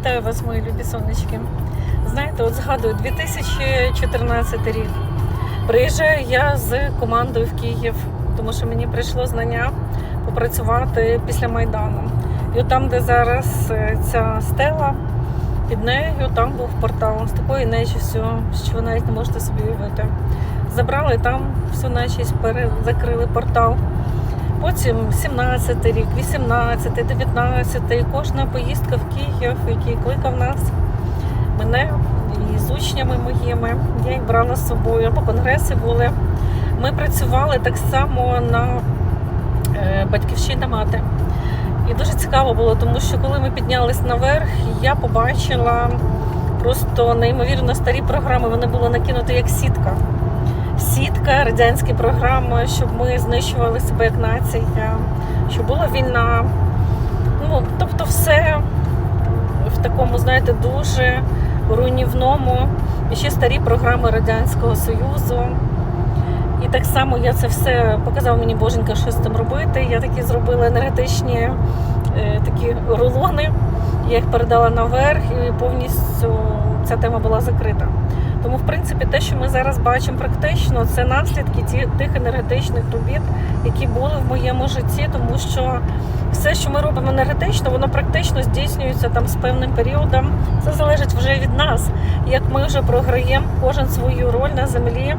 Вітаю вас, мої любі сонечки. Знаєте, от згадую 2014 рік. Приїжджаю я з командою в Київ, тому що мені прийшло знання попрацювати після Майдану. І от там, де зараз е, ця стела, під нею там був портал з такою нечистю, що ви навіть не можете собі уявити. Забрали там всю нечисть, пере- закрили портал. Потім 17 рік, 18, 19, і кожна поїздка в Київ, який кликав нас, мене і з учнями моїми. Я їх брала з собою, або конгреси були. Ми працювали так само на е, батьківщина мати. І дуже цікаво було, тому що коли ми піднялись наверх, я побачила просто неймовірно старі програми. Вони були накинуті як сітка. Сітка, радянські програми, щоб ми знищували себе як нація, щоб була війна. Ну, тобто, все в такому, знаєте, дуже руйнівному. І ще старі програми Радянського Союзу. І так само я це все показав мені Боженька, що з цим робити. Я такі зробила енергетичні е, такі рулони. Я їх передала наверх і повністю ця тема була закрита. Тому, в принципі, те, що ми зараз бачимо практично, це наслідки тих енергетичних робіт, які були в моєму житті, тому що все, що ми робимо енергетично, воно практично здійснюється там з певним періодом. Це залежить вже від нас, як ми вже програємо кожен свою роль на землі,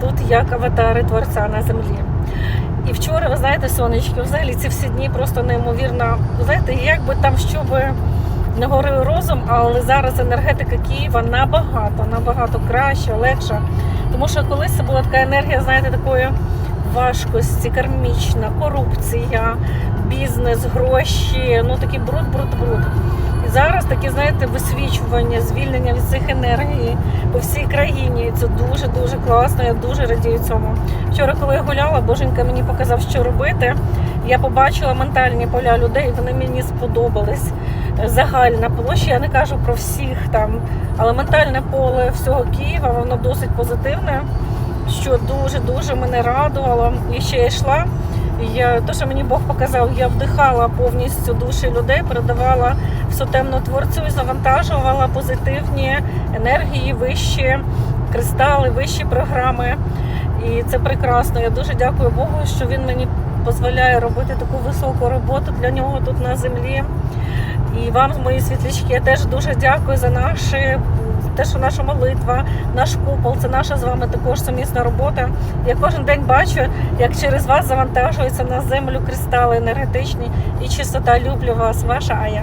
тут як аватари творця на землі. І вчора, ви знаєте, сонечки, взагалі ці всі дні просто неймовірно. Знаєте, як би там що би не говорив розум, але зараз енергетика Києва набагато, набагато краща, легша. Тому що колись була така енергія, знаєте, такої важкості, кармічна, корупція, бізнес, гроші, ну такий бруд, бруд, бруд. І зараз таке, знаєте, висвічування, звільнення від цих енергій по всій країні. Це дуже дуже класно. Я дуже радію цьому. Вчора, коли я гуляла, боженька мені показав, що робити. Я побачила ментальні поля людей, вони мені сподобались. Загальна площа, я не кажу про всіх там, але ментальне поле всього Києва, воно досить позитивне, що дуже-дуже мене радувало. І ще я йшла. Я, то, що мені Бог показав, я вдихала повністю душі людей, передавала все темну творцю і завантажувала позитивні енергії, вищі кристали, вищі програми. І це прекрасно. Я дуже дякую Богу, що він мені дозволяє робити таку високу роботу для нього тут на землі. І вам, мої світлячки, я теж дуже дякую за наші. Те, що наша молитва, наш купол, це наша з вами також сумісна робота. Я кожен день бачу, як через вас завантажуються на землю кристали енергетичні і чистота. Люблю вас, ваша Ая.